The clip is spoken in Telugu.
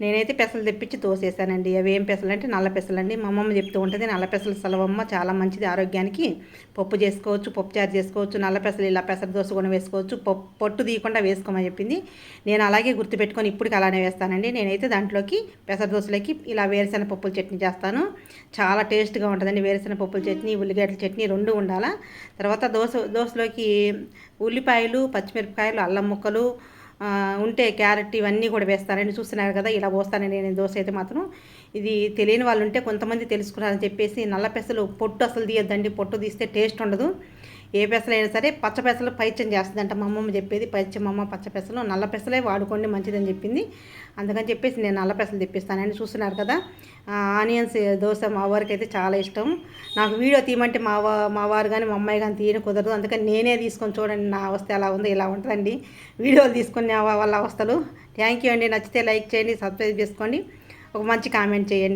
నేనైతే పెసలు తెప్పించి తోసేసానండి అవి ఏం పెసలు అంటే నల్ల పెసలు అండి మా అమ్మమ్మ చెప్తూ ఉంటుంది నల్ల పెసలు సులభమ్మ చాలా మంచిది ఆరోగ్యానికి. పప్పు చేసుకోవచ్చు పప్పు చారు చేసుకోవచ్చు నల్ల పెసలు ఇలా పెసర దోశ కూడా వేసుకోవచ్చు పప్పు పొట్టు తీయకుండా వేసుకోమని చెప్పింది. నేను అలాగే గుర్తుపెట్టుకొని ఇప్పటికి అలానే వేస్తానండి. నేనైతే దాంట్లోకి పెసర దోశలకి ఇలా వేరుశెనగ పప్పుల చట్నీ చేస్తాను. చాలా టేస్ట్గా ఉంటుందండి వేరుశెనగ పప్పుల చట్నీ ఉల్లిగడ్డల చట్నీ రెండు ఉండాలా. తర్వాత దోశ దోశలోకి ఉల్లిపాయలు పచ్చిమిరపకాయలు అల్లం ముక్కలు ఉంటే క్యారెట్ ఇవన్నీ కూడా వేస్తారని చూస్తున్నారు కదా ఇలా పోస్తానని నేను దోశ అయితే మాత్రం ఇది తెలియని వాళ్ళు ఉంటే కొంతమంది తెలుసుకున్నారని చెప్పేసి నల్ల పెసలు పొట్టు అసలు తీయద్దండి పొట్టు తీస్తే టేస్ట్ ఉండదు. ఏ పెసలైనా సరే పచ్చ పెసలు పైత్యం చేస్తుందంట మా అమ్మమ్మ చెప్పేది. పచ్చమమ్మ పచ్చ పెసలు నల్ల పెసలే వాడుకోండి మంచిదని చెప్పింది. అందుకని చెప్పేసి నేను నల్ల పెసలు తెప్పిస్తానని చూస్తున్నారు కదా ఆనియన్స్ దోశ మా వారికి అయితే చాలా ఇష్టం. నాకు వీడియో తీయమంటే మా వా మా వారు కానీ మా అమ్మాయి కానీ తీయని కుదరదు. అందుకని నేనే తీసుకొని చూడండి నా అవస్థ ఎలా ఉందో ఇలా ఉంటుందండి. వీడియోలు తీసుకునే వాళ్ళ అవస్థలు. థ్యాంక్ యూ అండి. నచ్చితే లైక్ చేయండి సబ్స్క్రైబ్ చేసుకోండి. ఒక మంచి కామెంట్ చేయండి.